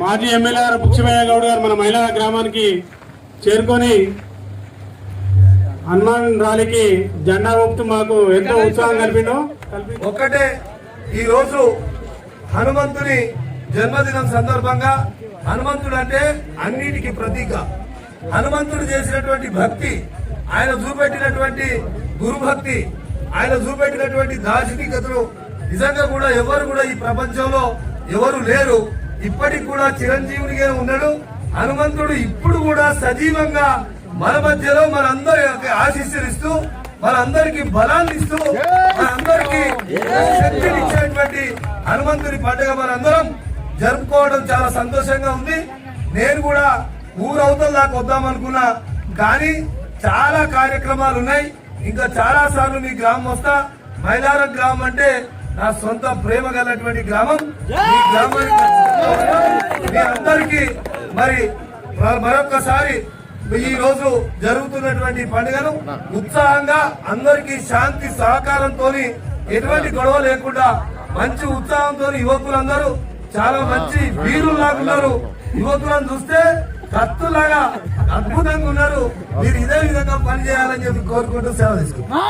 మాజీ ఎమ్మెల్యే గారు బుక్షమయ్య గౌడ్ గారు మన మహిళా గ్రామానికి చేరుకొని హనుమాన్ ర్యాలీకి జెండా ఊపుతూ మాకు ఎంతో ఉత్సాహం కల్పిండు. ఒక్కటే ఈ రోజు హనుమంతుని జన్మదినం సందర్భంగా హనుమంతుడు అంటే అన్నిటికీ ప్రతీక. హనుమంతుడు చేసినటువంటి భక్తి ఆయన చూపెట్టినటువంటి గురుభక్తి ఆయన చూపెట్టినటువంటి దార్శనికతలు నిజంగా కూడా ఎవరు కూడా ఈ ప్రపంచంలో ఎవరు లేరు. ఇప్పటికి కూడా చిరంజీవునిగా ఉన్నాడు. హనుమంతుడు ఇప్పుడు కూడా సజీవంగా మన మధ్యలో మనందరి ఆశీస్సులిస్తూ మనందరికి బలాన్ని ఇస్తూ మనందరికి శక్తిని ఇచ్చేటువంటి హనుమంతుని పండుగ మనందరం జరుపుకోవడం చాలా సంతోషంగా ఉంది. నేను కూడా ఊరవతల దాకా వద్దాం అనుకున్నా కానీ చాలా కార్యక్రమాలు ఉన్నాయి. ఇంకా చాలా సార్లు మీ గ్రామం వస్తా మైలారం గ్రామం అంటే నా సొంత ప్రేమ గలటువంటి గ్రామం. ఈ గ్రామానికి. మీ అందరికీ మరి మ- మరొక్కసారి ఈ రోజు జరుగుతున్నటువంటి పండుగను ఉత్సాహంగా అందరికీ శాంతి సహకారంతో ఎటువంటి గొడవ లేకుండా మంచి ఉత్సాహంతో యువకులందరూ చాలా మంచి వీరులాగా ఉన్నారు యువకులను చూస్తే కత్తులాగా అద్భుతంగా ఉన్నారు. మీరు ఇదే విధంగా పనిచేయాలని చెప్పి కోరుకుంటూ సేవ తీసుకుంటారు